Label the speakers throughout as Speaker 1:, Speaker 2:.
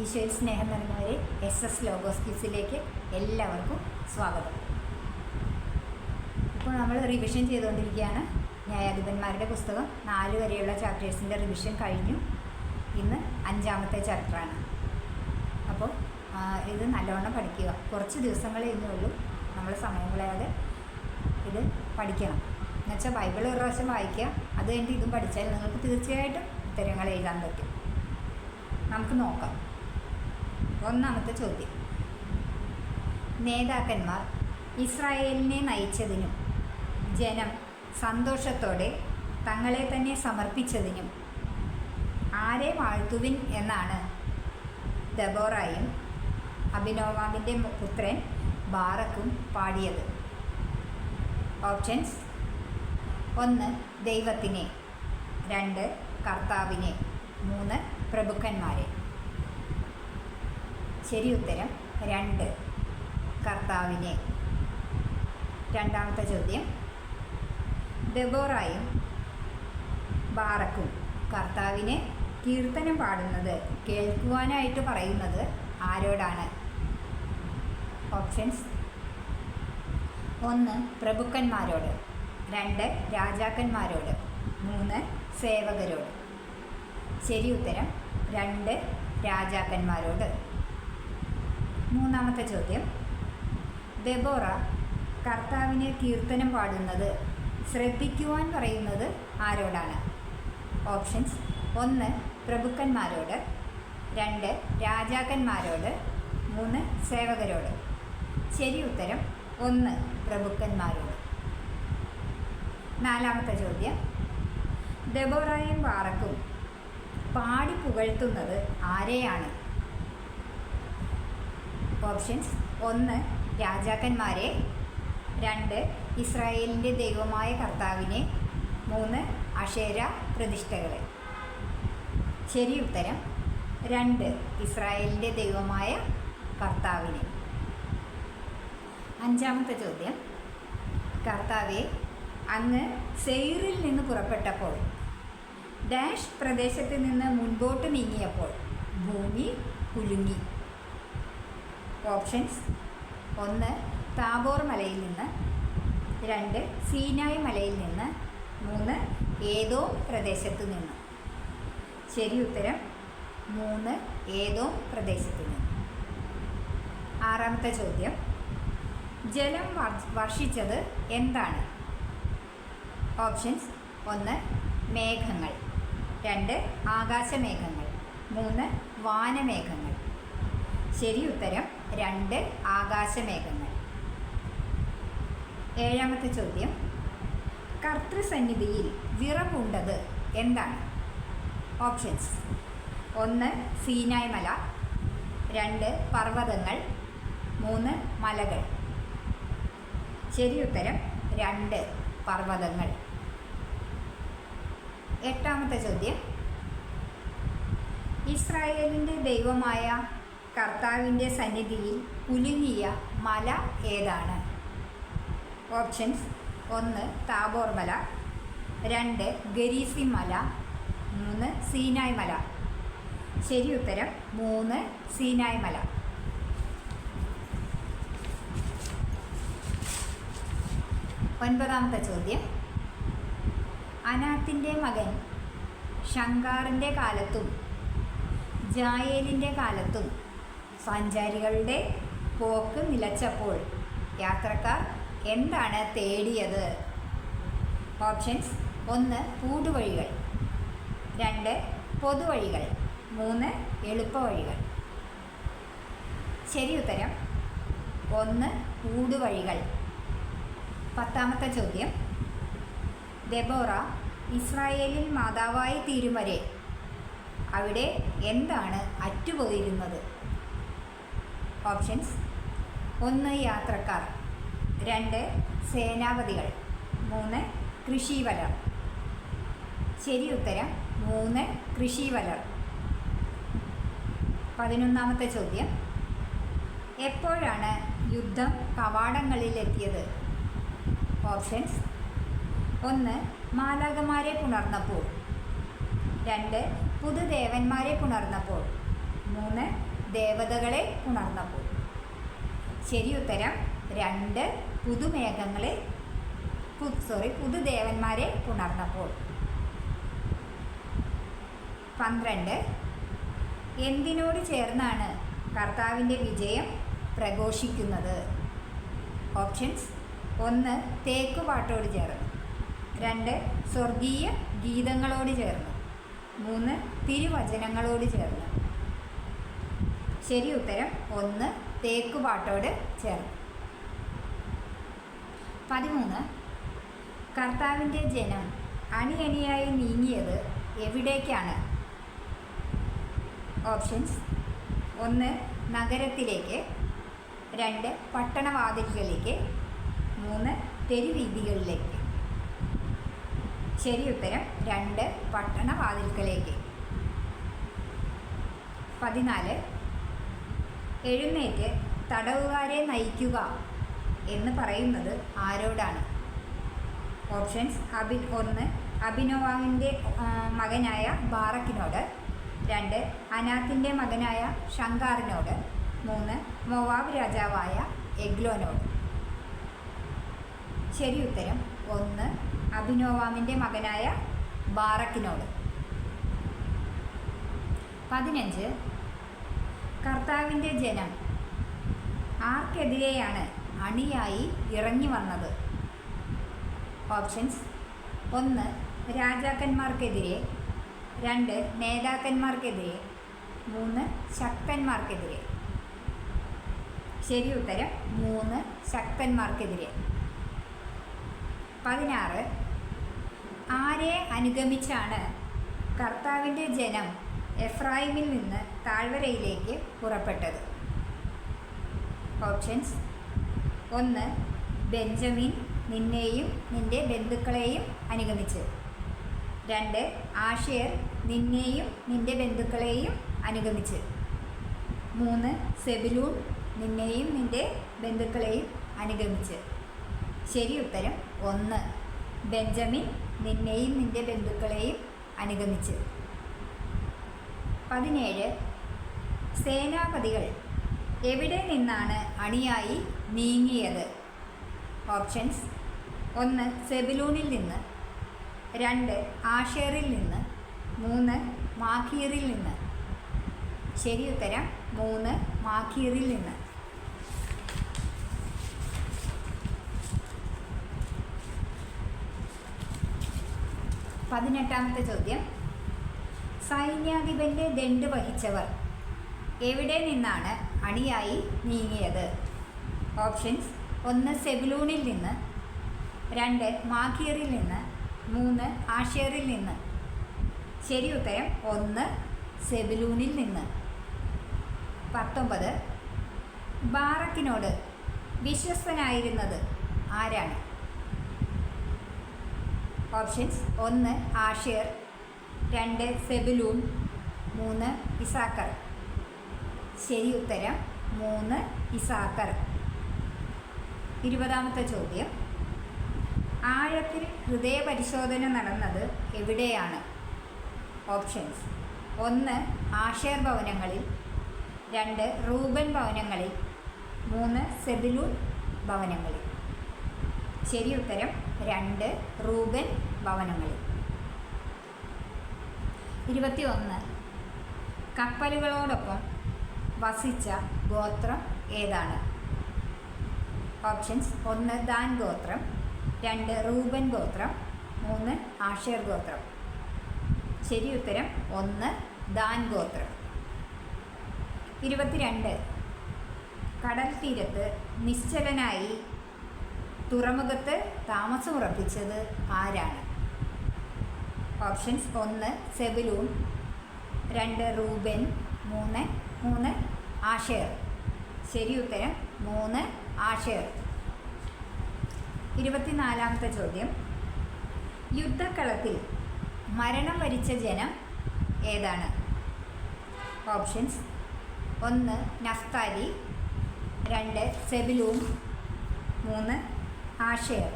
Speaker 1: ഈശോയിൽ സ്നേഹം നൽകുന്നവരെ എസ് എസ് ലോഗോസ് ക്യൂസിലേക്ക് എല്ലാവർക്കും സ്വാഗതം. ഇപ്പോൾ നമ്മൾ റിവിഷൻ ചെയ്തുകൊണ്ടിരിക്കുകയാണ്. ന്യായാധിപന്മാരുടെ പുസ്തകം നാല് വരെയുള്ള ചാപ്റ്റേഴ്സിന്റെ റിവിഷൻ കഴിഞ്ഞു. ഇന്ന് അഞ്ചാമത്തെ ചാപ്റ്ററാണ് അപ്പോൾ ഇത് നല്ലവണ്ണം പഠിക്കുക. കുറച്ച് ദിവസങ്ങളേ ഇന്നേ ഉള്ളൂ നമ്മൾ സമയം കളയാതെ ഇത് പഠിക്കണം. എന്നുവെച്ചാൽ ബൈബിൾ ഒരു പ്രാവശ്യം വായിക്കുക. അത് കഴിഞ്ഞ് ഇതും പഠിച്ചാൽ നിങ്ങൾക്ക് തീർച്ചയായിട്ടും ഉത്തരങ്ങൾ എഴുതാൻ പറ്റും. നമുക്ക് നോക്കാം. ഒന്നാമത്തെ ചോദ്യം. നേതാക്കന്മാർ ഇസ്രായേലിനെ നയിച്ചതിനും ജനം സന്തോഷത്തോടെ തങ്ങളെ തന്നെ സമർപ്പിച്ചതിനും ആരെ വാഴ്ത്തുവിൻ എന്നാണ് ദബോറായും അഭിനോവാമിന്റെ പുത്രൻ ബാറക്കും പാടിയത്. ഓപ്ഷൻസ് ഒന്ന് ദൈവത്തിനെ രണ്ട് കർത്താവിനെ മൂന്ന് പ്രഭുക്കന്മാരെ. ശരി ഉത്തരം രണ്ട്. കർത്താവിനെ. രണ്ടാമത്തെ ചോദ്യം. ദബോറായും ബാറക്കും കർത്താവിനെ കീർത്തനം പാടുന്നത് കേൾക്കുവാനായിട്ട് പറയുന്നത് ആരോടാണ്? ഓപ്ഷൻസ് ഒന്ന് പ്രഭുക്കന്മാരോട്. രണ്ട് രാജാക്കന്മാരോട്. മൂന്ന് സേവകരോട്. ശരി ഉത്തരം. രണ്ട് രാജാക്കന്മാരോട്. മൂന്നാമത്തെ ചോദ്യം. ബെബോറ കർത്താവിനെ കീർത്തനം പാടുന്നത് ശ്രദ്ധിക്കുവാൻ പറയുന്നത് ആരോടാണ്? ഓപ്ഷൻസ് ഒന്ന് പ്രഭുക്കന്മാരോട് രണ്ട് രാജാക്കന്മാരോട് മൂന്ന് സേവകരോട്. ശരി ഉത്തരം ഒന്ന് പ്രഭുക്കന്മാരോട്. നാലാമത്തെ ചോദ്യം. ദബോറായും ബാറക്കും പാടി പുകഴ്ത്തുന്നത് ആരെയാണ്? ഓപ്ഷൻസ് ഒന്ന് രാജാക്കന്മാരെ. രണ്ട് ഇസ്രായേലിന്റെ ദൈവമായ കർത്താവിനെ. മൂന്ന് അഷേര പ്രതിഷ്ഠകളെ. ശരി ഉത്തരം. രണ്ട് ഇസ്രായേലിന്റെ ദൈവമായ കർത്താവിനെ. അഞ്ചാമത്തെ ചോദ്യം. കർത്താവെ അങ്ങ് സെയ്റിൽ നിന്ന് പുറപ്പെട്ടപ്പോൾ ഡാഷ് പ്രദേശത്ത് നിന്ന് മുൻപോട്ട് നീങ്ങിയപ്പോൾ ഭൂമി കുലുങ്ങി. ഓപ്ഷൻസ്. ഒന്ന് താബോർ മലയിൽ നിന്ന്. രണ്ട് സീനായ് മലയിൽ നിന്ന്. മൂന്ന് ഏതോ പ്രദേശത്തു നിന്ന്. ശരി ഉത്തരം മൂന്ന് ഏതോ പ്രദേശത്തു നിന്ന്. ആറാമത്തെ ചോദ്യം. ജലം വർ- വർഷിച്ചത് എന്താണ്? ഓപ്ഷൻസ് ഒന്ന് മേഘങ്ങൾ. രണ്ട് ആകാശമേഘങ്ങൾ. മൂന്ന് വാനമേഘങ്ങൾ. ശരി ഉത്തരം രണ്ട് ആകാശമേഘങ്ങൾ. ഏഴാമത്തെ ചോദ്യം. കർത്തൃസന്നിധിയിൽ വിറവുണ്ടത് എന്താണ്? ഓപ്ഷൻസ്. ഒന്ന് സീനായ് മല രണ്ട് പർവതങ്ങൾ. മൂന്ന് മലകൾ. ശരി ഉത്തരം രണ്ട് പർവതങ്ങൾ. എട്ടാമത്തെ ചോദ്യം. ഇസ്രായേലിന്റെ ദൈവമായ കർത്താവിന്റെ സന്നിധിയിൽ കുലുങ്ങിയ മല ഏതാണ്? ഓപ്ഷൻസ് ഒന്ന് താബോർ മല രണ്ട് ഗരീസി മല മൂന്ന് സീനായ് മല. ശരി ഉത്തരം മൂന്ന് സീനായ് മല. ഒൻപതാമത്തെ ചോദ്യം. അനാത്തിന്റെ മകൻ ഷങ്കാറിന്റെ കാലത്തും ജായേലിന്റെ കാലത്തും സഞ്ചാരികളുടെ പോക്ക് നിലച്ചപ്പോൾ യാത്രക്കാർ എന്താണ് തേടിയത്? ഓപ്ഷൻസ് ഒന്ന് കൂടുവഴികൾ രണ്ട് പൊതുവഴികൾ മൂന്ന് എളുപ്പവഴികൾ. ശരി ഉത്തരം ഒന്ന് ഊടുവഴികൾ പത്താമത്തെ ചോദ്യം ദെബോറ ഇസ്രായേലിൽ മാതാവായി തീരും വരെ അവിടെ എന്താണ് അറ്റുപോയിരുന്നത്? ഓപ്ഷൻസ്. ഒന്ന് യാത്രക്കാർ രണ്ട് സേനാപതികൾ മൂന്ന് കൃഷിവലർ. ശരി ഉത്തരം മൂന്ന് കൃഷിവലർ. പതിനൊന്നാമത്തെ ചോദ്യം. എപ്പോഴാണ് യുദ്ധം കവാടങ്ങളിലെത്തിയത്? ഓപ്ഷൻസ് ഒന്ന് മാലാകമാരെ പുണർന്നപ്പോൾ രണ്ട് പുതുദേവന്മാരെ പുണർന്നപ്പോൾ മൂന്ന് ദേവതകളെ ഉണർന്നപ്പോൾ ശരി ഉത്തരം രണ്ട് പുതുമേഘങ്ങളെ സോറി പുതുദേവന്മാരെ ഉണർന്നപ്പോൾ പന്ത്രണ്ട് എന്തിനോട് ചേർന്നാണ് കർത്താവിന്റെ വിജയം പ്രഘോഷിക്കുന്നത്? ഓപ്ഷൻസ് ഒന്ന് തേക്കുപാട്ടോട് ചേർന്ന്. രണ്ട് സ്വർഗീയ ഗീതങ്ങളോട് ചേർന്ന്. മൂന്ന് തിരുവചനങ്ങളോട് ചേർന്ന്. ശരി ഉത്തരം ഒന്ന് തേക്കുപാട്ടോട് ചേർന്ന്. പതിമൂന്ന്. കർത്താവിന്റെ ജനം അണിയണിയായി നീങ്ങിയത് എവിടേക്കാണ്? ഓപ്ഷൻസ് ഒന്ന് നഗരത്തിലേക്ക് രണ്ട് പട്ടണവാതിലുകളിലേക്ക് മൂന്ന് തെരുവീതികളിലേക്ക് ശരി ഉത്തരം രണ്ട് പട്ടണവാതിൽക്കലേക്ക് പതിനാല്. എഴുന്നേറ്റ് തടവുകാരെ നയിക്കുക എന്ന് പറയുന്നത് ആരോടാണ്? ഓപ്ഷൻസ് അബി ഒന്ന് അഭിനവാഹിന്റെ മകനായ ബാറക്കിനോട്. രണ്ട് അനാത്തിന്റെ മകനായ ഷങ്കാറിനോട് മൂന്ന് മൊവാബ് രാജാവായ എഗ്ലോനോട്. ശരി ഉത്തരം ഒന്ന് അഭിനോവാമിന്റെ മകനായ ബാറക്കിനോട്. പതിനഞ്ച് കർത്താവിന്റെ ജനം. ആർക്കെതിരെയാണ് അണിയായി ഇറങ്ങി വന്നത്? ഓപ്ഷൻസ്. ഒന്ന് രാജാക്കന്മാർക്കെതിരെ. രണ്ട് നേതാക്കന്മാർക്കെതിരെ. മൂന്ന് ശക്തന്മാർക്കെതിരെ. ശരി ഉത്തരം മൂന്ന് ശക്തന്മാർക്കെതിരെ. പതിനാറ് ആരെ അനുഗമിച്ചാണ് കർത്താവിന്റെ ജനം എഫ്രായിമിൽ നിന്ന് താഴ്വരയിലേക്ക് പുറപ്പെട്ടത്. ഓപ്ഷൻസ്. ഒന്ന് ബെഞ്ചമിൻ നിന്നെയും നിന്റെ ബന്ധുക്കളെയും അനുഗമിച്ച്. രണ്ട് ആഷേർ നിന്നെയും നിന്റെ ബന്ധുക്കളെയും അനുഗമിച്ച്. മൂന്ന് സെബിലൂൺ നിന്നെയും നിന്റെ ബന്ധുക്കളെയും അനുഗമിച്ച്. ശരി ഉത്തരം ഒന്ന്. ബെഞ്ചമിൻ നിന്നെയും നിന്റെ ബന്ധുക്കളെയും അനുഗമിച്ച്. പതിനേഴ് സേനാപതികൾ എവിടെ നിന്നാണ് അണിയായി നീങ്ങിയത്? ഓപ്ഷൻസ് ഒന്ന് സെബിലൂണിൽ നിന്ന് രണ്ട് ആഷേറിൽ നിന്ന് മൂന്ന് മാഖീറിൽ നിന്ന്. ശരി ഉത്തരം മൂന്ന് മാഖീറിൽ നിന്ന്. പതിനെട്ടാമത്തെ ചോദ്യം. സൈന്യാധിപന്റെ ദണ്ട് വഹിച്ചവർ. എവിടെ നിന്നാണ് അണിയായി നീങ്ങിയത്? ഓപ്ഷൻസ് ഒന്ന് സെബിലൂണിൽ നിന്ന് രണ്ട് മാഖീറിൽ നിന്ന് മൂന്ന് ആഷേറിൽ നിന്ന്. ശരി ഉത്തരം ഒന്ന് സെബിലൂണിൽ നിന്ന്. പത്തൊമ്പത് ബാറക്കിനോട് വിശ്വസ്തനായിരുന്നത് ആരാണ്? ഓപ്ഷൻസ് ഒന്ന് ആഷേർ രണ്ട് സെബിലൂൺ മൂന്ന് ഇസാക്കർ. ശരി ഉത്തരം മൂന്ന് ഇസാക്കർ. ഇരുപതാമത്തെ ചോദ്യം. ആഴത്തിൽ ഹൃദയപരിശോധന നടന്നത് എവിടെയാണ്? ഓപ്ഷൻസ്. ഒന്ന് ആഷേർ ഭവനങ്ങളിൽ. രണ്ട് റൂബൻ ഭവനങ്ങളിൽ. മൂന്ന് സെബിലൂൺ ഭവനങ്ങളിൽ. ശരി ഉത്തരം രണ്ട് റൂബൻ ഭവനങ്ങളിൽ. ഇരുപത്തി ഒന്ന് കപ്പലുകളോടൊപ്പം വസിച്ച ഗോത്രം ഏതാണ്? ഓപ്ഷൻസ് ഒന്ന് ദാൻ ഗോത്രം രണ്ട് റൂബൻ ഗോത്രം മൂന്ന് ആഷേർ ഗോത്രം. ശരി ഉത്തരം ഒന്ന് ദാൻ ഗോത്രം. ഇരുപത്തിരണ്ട്. കടൽ തീരത്ത് നിശ്ചലനായി തുറമുഖത്ത് താമസമുറപ്പിച്ചത് ആരാണ്? ഓപ്ഷൻസ് ഒന്ന് സെബിലൂൺ. രണ്ട് റൂബൻ. മൂന്ന് മൂന്ന് ആഷേർ. ശരി ഉത്തരം മൂന്ന് ആഷേർ. ഇരുപത്തിനാലാമത്തെ ചോദ്യം. യുദ്ധക്കളത്തിൽ മരണം വരിച്ച ജനം ഏതാണ്? ഓപ്ഷൻസ് ഒന്ന് നഫ്താലി. രണ്ട് സെബിലൂൺ. മൂന്ന് ആഷേർ.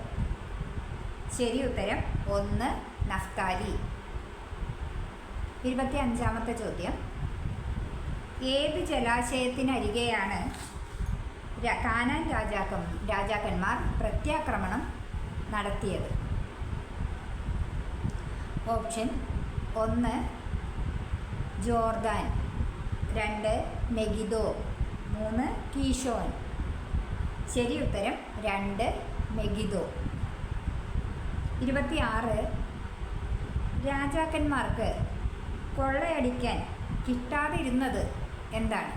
Speaker 1: ശരി ഉത്തരം ഒന്ന് നഫ്താലി. ഇരുപത്തി അഞ്ചാമത്തെ ചോദ്യം. ഏത് ജലാശയത്തിനരികെയാണ് കാനാൻ രാജാക്ക രാജാക്കന്മാർ പ്രത്യാക്രമണം നടത്തിയത്? ഓപ്ഷൻ ഒന്ന് ജോർദാൻ രണ്ട് മെഗിദോ മൂന്ന് കീഷോൻ ശരി ഉത്തരം രണ്ട് മെഗിദോ. ഇരുപത്തിയാറ് രാജാക്കന്മാർക്ക് കൊള്ളയടിക്കാൻ കിട്ടാതിരുന്നത് എന്താണ്?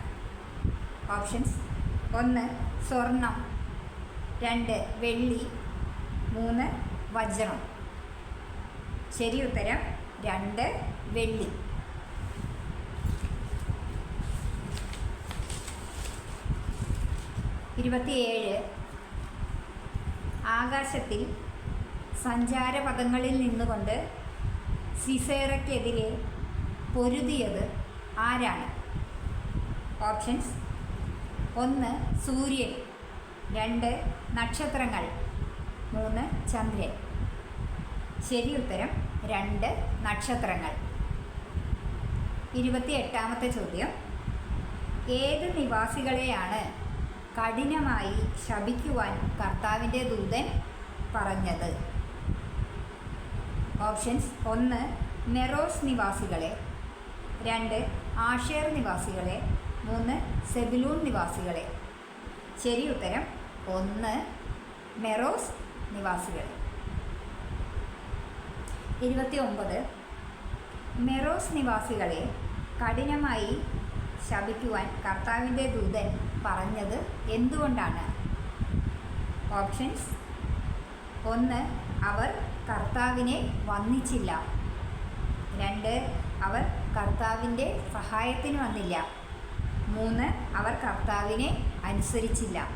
Speaker 1: ഓപ്ഷൻസ്. ഒന്ന് സ്വർണം. രണ്ട് വെള്ളി. മൂന്ന് വജ്രം. ശരി ഉത്തരം രണ്ട് വെള്ളി. ഇരുപത്തിയേഴ്. ആകാശത്തിൽ സഞ്ചാരപഥങ്ങളിൽ നിന്നുകൊണ്ട് സിസേറയ്ക്കെതിരെ പൊരുതിയത് ആരാണ്? ഓപ്ഷൻസ്. ഒന്ന് സൂര്യൻ രണ്ട് നക്ഷത്രങ്ങൾ മൂന്ന് ചന്ദ്രൻ. ശരി ഉത്തരം രണ്ട് നക്ഷത്രങ്ങൾ. ഇരുപത്തി എട്ടാമത്തെ ചോദ്യം. ഏത് നിവാസികളെയാണ് കഠിനമായി ശപിക്കുവാൻ കർത്താവിന്റെ ദൂതൻ പറഞ്ഞത്? ഓപ്ഷൻസ് ഒന്ന് നെറോസ് നിവാസികളെ രണ്ട് ആഷേർ നിവാസികളെ മൂന്ന് സെബിലൂൺ നിവാസികളെ. ശരി ഉത്തരം ഒന്ന് മെറോസ് നിവാസികൾ ഇരുപത്തി ഒമ്പത് മെറോസ് നിവാസികളെ കഠിനമായി ശപിക്കുവാൻ കർത്താവിന്റെ ദൂതൻ പറഞ്ഞത് എന്തുകൊണ്ടാണ്? ഓപ്ഷൻസ് ഒന്ന് അവർ കർത്താവിനെ വന്നിച്ചില്ല. രണ്ട് അവർ കർത്താവിന്റെ സഹായത്തിന് വന്നില്ല. മൂന്ന് അവർ കർത്താവിനെ അനുസരിച്ചില്ല.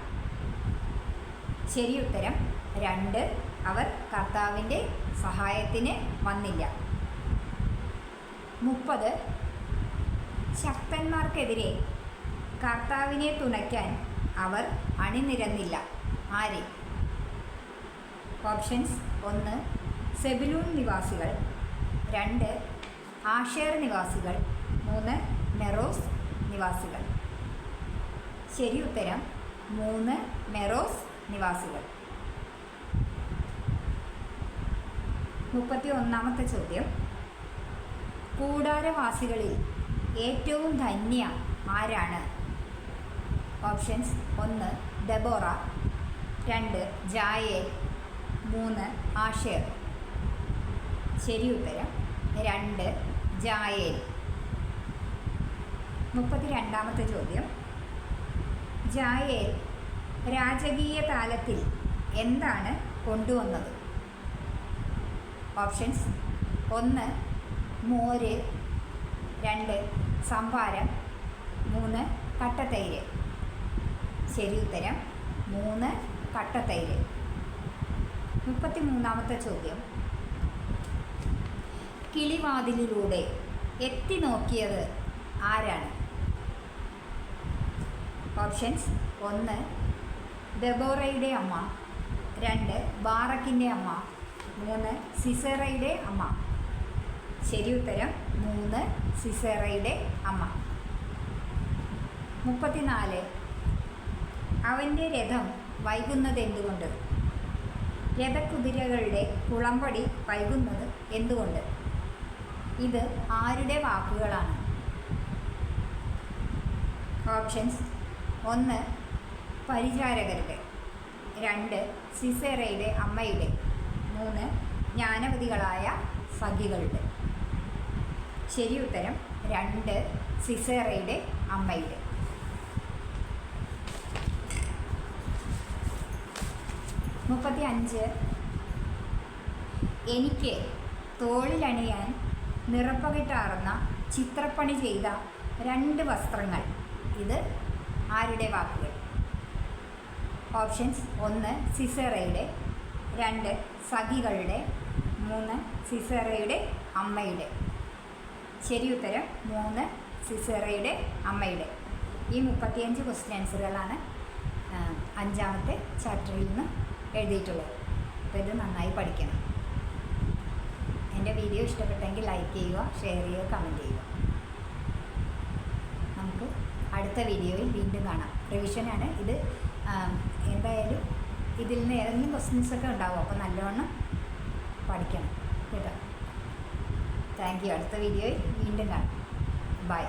Speaker 1: ശരി ഉത്തരം രണ്ട് അവർ കർത്താവിന്റെ സഹായത്തിന് വന്നില്ല. മുപ്പത് ശക്തന്മാർക്കെതിരെ കർത്താവിനെ തുണയ്ക്കാൻ അവർ അണിനിരന്നില്ല. ആരെ? ഓപ്ഷൻസ് ഒന്ന് സെബിലൂൺ നിവാസികൾ. രണ്ട് ആഷേർ നിവാസികൾ. മൂന്ന് മെറോസ് നിവാസികൾ. ശരി ഉത്തരം മൂന്ന് മെറോസ് നിവാസികൾ. മുപ്പത്തി ഒന്നാമത്തെ ചോദ്യം. കൂടാരവാസികളിൽ ഏറ്റവും ധന്യ ആരാണ്? ഓപ്ഷൻസ് ഒന്ന് ഡെബോറ രണ്ട് ജായേൽ മൂന്ന് ആഷേർ ശരി ഉത്തരം. രണ്ട് ജായേൽ. മുപ്പത്തി രണ്ടാമത്തെ ചോദ്യം. ജായേൽ രാജകീയ താലത്തിൽ എന്താണ് കൊണ്ടുവന്നത്? ഓപ്ഷൻസ്. ഒന്ന് മോര് രണ്ട് സംഭാരം മൂന്ന് കട്ടത്തൈര് ശരി ഉത്തരം. മൂന്ന് കട്ടത്തൈര് മുപ്പത്തി മൂന്നാമത്തെ ചോദ്യം. കിളിവാതിലിലൂടെ എത്തി നോക്കിയത് ആരാണ്? ഓപ്ഷൻസ് ഒന്ന് ദബോറയുടെ അമ്മ. രണ്ട് ബാറക്കിന്റെ അമ്മ. മൂന്ന് സിസേറയുടെ അമ്മ. ശരി ഉത്തരം മൂന്ന് സിസേറയുടെ അമ്മ. മുപ്പത്തിനാല് അവന്റെ രഥം വൈകുന്നത് എന്തുകൊണ്ട് രഥകുതിരകളുടെ കുളമ്പടി വൈകുന്നത് എന്തുകൊണ്ട്? ഇത് ആരുടെ വാക്കുകളാണ്? ഓപ്ഷൻസ്. ഒന്ന് പരിചാരകരുടെ. രണ്ട് സിസേറയുടെ അമ്മയുടെ. മൂന്ന് ജ്ഞാനവതികളായ സഖികളുടെ. ശരി ഉത്തരം രണ്ട് സിസേറയുടെ അമ്മയുടെ. മുപ്പത്തി അഞ്ച് എനിക്ക് തോളിലണിയാൻ നിറപ്പകിട്ടാർന്ന ചിത്രപ്പണി ചെയ്ത രണ്ട് വസ്ത്രങ്ങൾ. ഇത് ആരുടെ വാക്കുകൾ? ഓപ്ഷൻസ് ഒന്ന് സിസേറയുടെ രണ്ട് സഖികളുടെ മൂന്ന് സിസേറയുടെ അമ്മയുടെ. ശരി ഉത്തരം മൂന്ന് സിസേറയുടെ അമ്മയുടെ. ഈ മുപ്പത്തിയഞ്ച് ക്വസ്റ്റ്യൻ ആൻസറുകളാണ് അഞ്ചാമത്തെ ചാപ്റ്ററിൽ നിന്ന് എഴുതിയിട്ടുള്ളത്. അപ്പോൾ ഇത് നന്നായി പഠിക്കണം. എന്റെ വീഡിയോ ഇഷ്ടപ്പെട്ടെങ്കിൽ ലൈക്ക് ചെയ്യുക ഷെയർ ചെയ്യുക കമന്റ് ചെയ്യുക. നമുക്ക് അടുത്ത വീഡിയോയിൽ വീണ്ടും കാണാം. റിവിഷനാണ് ഇത്. എന്തായാലും ഇതിൽ നിന്ന് ഏതെങ്കിലും ക്വസ്റ്റ്യൻസ് ഒക്കെ ഉണ്ടാവും. അപ്പോൾ നല്ലവണ്ണം പഠിക്കണം. കേട്ടോ? താങ്ക് യു അടുത്ത വീഡിയോയിൽ വീണ്ടും കാണാം. ബൈ